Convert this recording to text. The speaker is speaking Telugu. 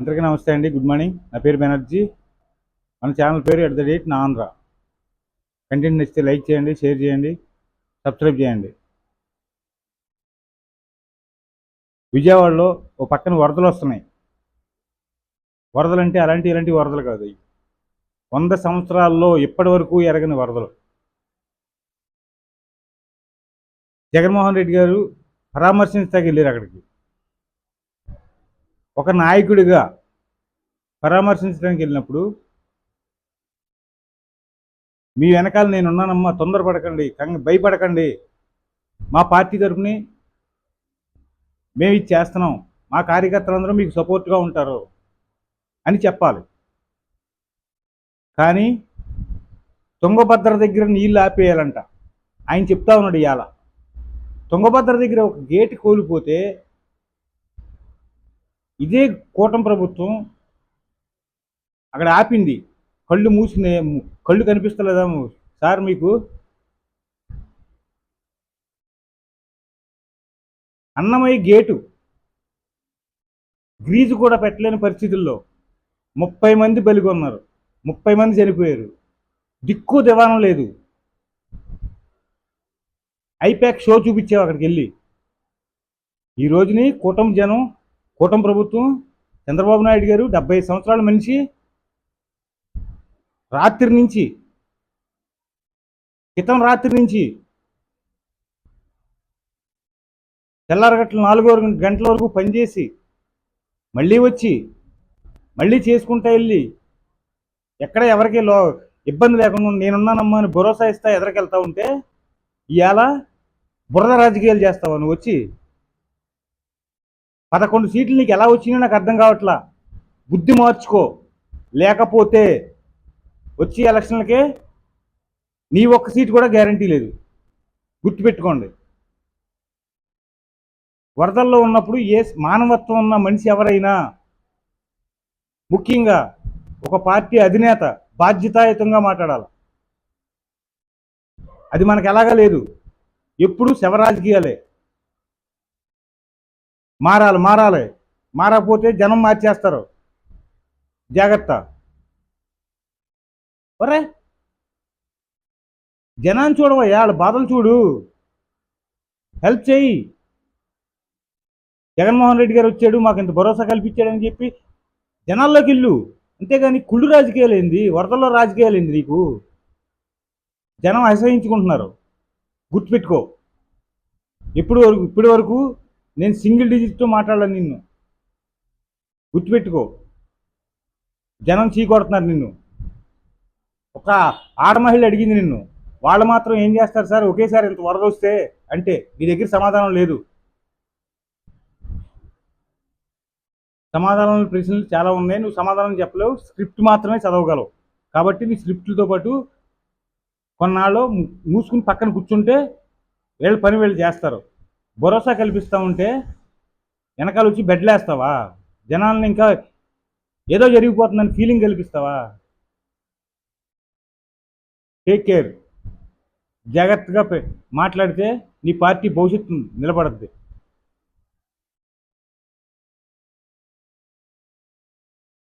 అందరికీ నమస్తే అండి. Good morning. నా పేరు బెనర్జీ. మన ఛానల్ పేరు ఎట్ ద డేట్ నా ఆంధ్ర. కంటెంట్ నచ్చితే లైక్ చేయండి షేర్ చేయండి సబ్స్క్రైబ్ చేయండి. విజయవాడలో ఓ పక్కన వరదలు వస్తున్నాయి. వరదలు అంటే అలాంటి ఇలాంటి వరదలు కాదు వంద సంవత్సరాల్లో ఇప్పటి వరకు ఎరగని వరదలు. జగన్మోహన్ రెడ్డి గారు పరామర్శించడానికి వెళ్ళారు అక్కడికి. ఒక నాయకుడిగా పరామర్శించడానికి వెళ్ళినప్పుడు మీ వెనకాల నేను ఉన్నానమ్మా తొందరపడకండి కంగ భయపడకండి. మా పార్టీ తరఫుని మేము ఇది చేస్తున్నాం. మా కార్యకర్తలందరూ మీకు సపోర్ట్గా ఉంటారు అని చెప్పాలి. కానీ తుంగభద్ర దగ్గర నీళ్ళు ఆపేయాలంట. ఆయన చెప్తా ఉన్నాడు ఇవాళ తుంగభద్ర దగ్గర ఒక గేటు కోల్పోతే ఇదే కూటమి ప్రభుత్వం అక్కడ ఆపింది. కళ్ళు మూసినే కళ్ళు కనిపిస్తలేదా సార్ మీకు? అన్నమయ్య గేటు గ్రీజు కూడా పెట్టలేని పరిస్థితుల్లో ముప్పై మంది బలిగొన్నారు. ముప్పై మంది చనిపోయారు. దిక్కు దివానం లేదు. ఐపాక్ షో చూపించావు అక్కడికి వెళ్ళి. ఈ రోజుని కూటమి జనం కూటమి ప్రభుత్వం చంద్రబాబు నాయుడు గారు డెబ్బై సంవత్సరాల మనిషి రాత్రి నుంచి క్రితం రాత్రి నుంచి తెల్లారగట్ల నాలుగో గంటల వరకు పనిచేసి మళ్ళీ వచ్చి మళ్ళీ చేసుకుంటా వెళ్ళి ఎక్కడ ఎవరికి లో ఇబ్బంది లేకుండా నేనున్నానమ్మా అని భరోసా ఇస్తా ఎదరికెళ్తా ఉంటే ఇవాళ బురద రాజకీయాలు చేస్తావు? నువ్వు వచ్చి పదకొండు సీట్లు నీకు ఎలా వచ్చినాయో నాకు అర్థం కావట్లా. బుద్ధి మార్చుకో. లేకపోతే వచ్చే ఎలక్షన్లకే నీ ఒక్క సీటు కూడా గ్యారంటీ లేదు. గుర్తుపెట్టుకోండి. వరదల్లో ఉన్నప్పుడు ఏ మానవత్వం ఉన్న మనిషి ఎవరైనా ముఖ్యంగా ఒక పార్టీ అధినేత బాధ్యతాయుతంగా మాట్లాడాలి. అది మనకు ఎలాగా లేదు. ఎప్పుడు శవరాజకీయాలే. మారాలి మారాలి. మారకపోతే జనం మార్చేస్తారు. జాగ్రత్త. ఒరే! జనాన్ని చూడవయ్యా వాళ్ళ బాధలు చూడు. హెల్ప్ చేయి. జగన్మోహన్ రెడ్డి గారు వచ్చాడు మాకు ఇంత భరోసా కల్పించాడని చెప్పి జనాల్లోకి వెళ్ళు. అంతేగాని కుళ్ళు రాజకీయాలు ఏంది? వరదల్లో రాజకీయాలు ఏంది నీకు? జనం అసహించుకుంటున్నారు గుర్తుపెట్టుకో. ఇప్పుడు వరకు ఇప్పటి వరకు నేను సింగిల్ డిజిట్తో మాట్లాడాను నిన్ను. గుర్తుపెట్టుకో. జనం చీకొడుతున్నారు నిన్ను. ఒక ఆడమహిళ అడిగింది నిన్ను. వాళ్ళు మాత్రం ఏం చేస్తారు సార్? ఒకేసారి ఇంత వరద వస్తే అంటే మీ దగ్గర సమాధానం లేదు. సమాధానం ప్రశ్నలు చాలా ఉన్నాయి. నువ్వు సమాధానం చెప్పలేవు. స్క్రిప్ట్ మాత్రమే చదవగలవు. కాబట్టి నీ స్క్రిప్ట్లతో పాటు కొన్నాళ్ళు మూసుకుని పక్కన కూర్చుంటే వీళ్ళ పని వీళ్ళు చేస్తారు. భరోసా కల్పిస్తూ ఉంటే వెనకాల వచ్చి బెడ్లేస్తావా జనాలను ఇంకా ఏదో జరిగిపోతుందని ఫీలింగ్ కల్పిస్తావా? టేక్ కేర్ జాగ్రత్తగా మాట్లాడితే నీ పార్టీ భవిష్యత్తు నిలబడద్ది.